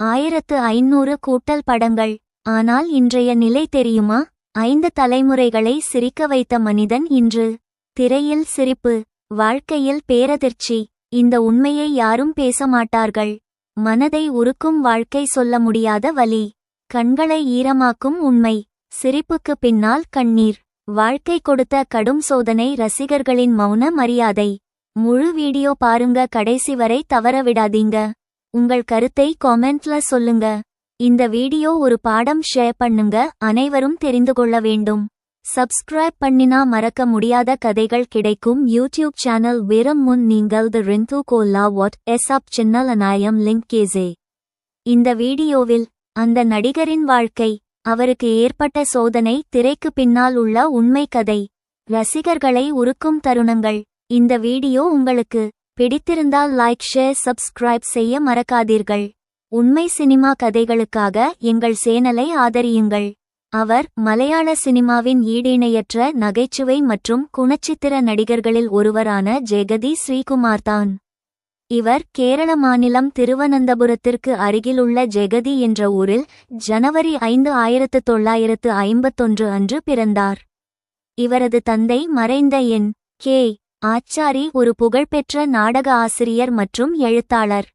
ஆயிரத்து ஐநூறு கூட்டல் படங்கள். ஆனால் இன்றைய நிலை தெரியுமா? ஐந்து தலைமுறைகளை சிரிக்க வைத்த மனிதன் இன்று. திரையில் சிரிப்பு வாழ்க்கையில் பேரதிர்ச்சி இந்த உண்மையை யாரும் பேச மாட்டார்கள் மனதை உருக்கும் வாழ்க்கை சொல்ல முடியாத வலி. கண்களை ஈரமாக்கும் உண்மை. சிரிப்புக்கு பின்னால் கண்ணீர். வாழ்க்கை கொடுத்த கடும் சோதனை ரசிகர்களின் மௌன மரியாதை. முழு வீடியோ பாருங்க கடைசி வரை தவற விடாதீங்க. உங்கள் கருத்தை காமெண்ட்ல சொல்லுங்க. இந்த வீடியோ ஒரு பாடம் ஷேர் பண்ணுங்க. அனைவரும் தெரிந்து கொள்ள வேண்டும். சப்ஸ்கிரைப் பண்ணினா மறக்க முடியாத கதைகள் கிடைக்கும். யூடியூப் சேனல் வெறும் முன் நீங்கள் தி ரிந்து கோல்லா வாட் எஸ் அப் சின்னல் அநாயம் லிங்க் கேசே இந்த வீடியோவில் அந்த நடிகரின் வாழ்க்கை அவருக்கு ஏற்பட்ட சோதனை திரைக்கு பின்னால் உள்ள உண்மை கதை ரசிகர்களை உருக்கும் தருணங்கள். இந்த வீடியோ உங்களுக்கு பிடித்திருந்தால் லைக் ஷேர் சப்ஸ்கிரைப் செய்ய மறக்காதீர்கள். உண்மை சினிமா கதைகளுக்காக எங்கள் சேனலை ஆதரியுங்கள். அவர் மலையாள சினிமாவின் ஈடிணையற்ற நகைச்சுவை மற்றும் குணச்சித்திர நடிகர்களில் ஒருவரான ஜெகதி ஸ்ரீகுமார் தான். இவர் கேரள மாநிலம் திருவனந்தபுரத்திற்கு அருகிலுள்ள ஜெகதி என்ற ஊரில் ஜனவரி ஐந்து ஆயிரத்து தொள்ளாயிரத்து ஐம்பத்தொன்று அன்று பிறந்தார். இவரது தந்தை மறைந்த என் கே ஆச்சாரி ஒரு புகழ்பெற்ற நாடக ஆசிரியர் மற்றும் எழுத்தாளர்.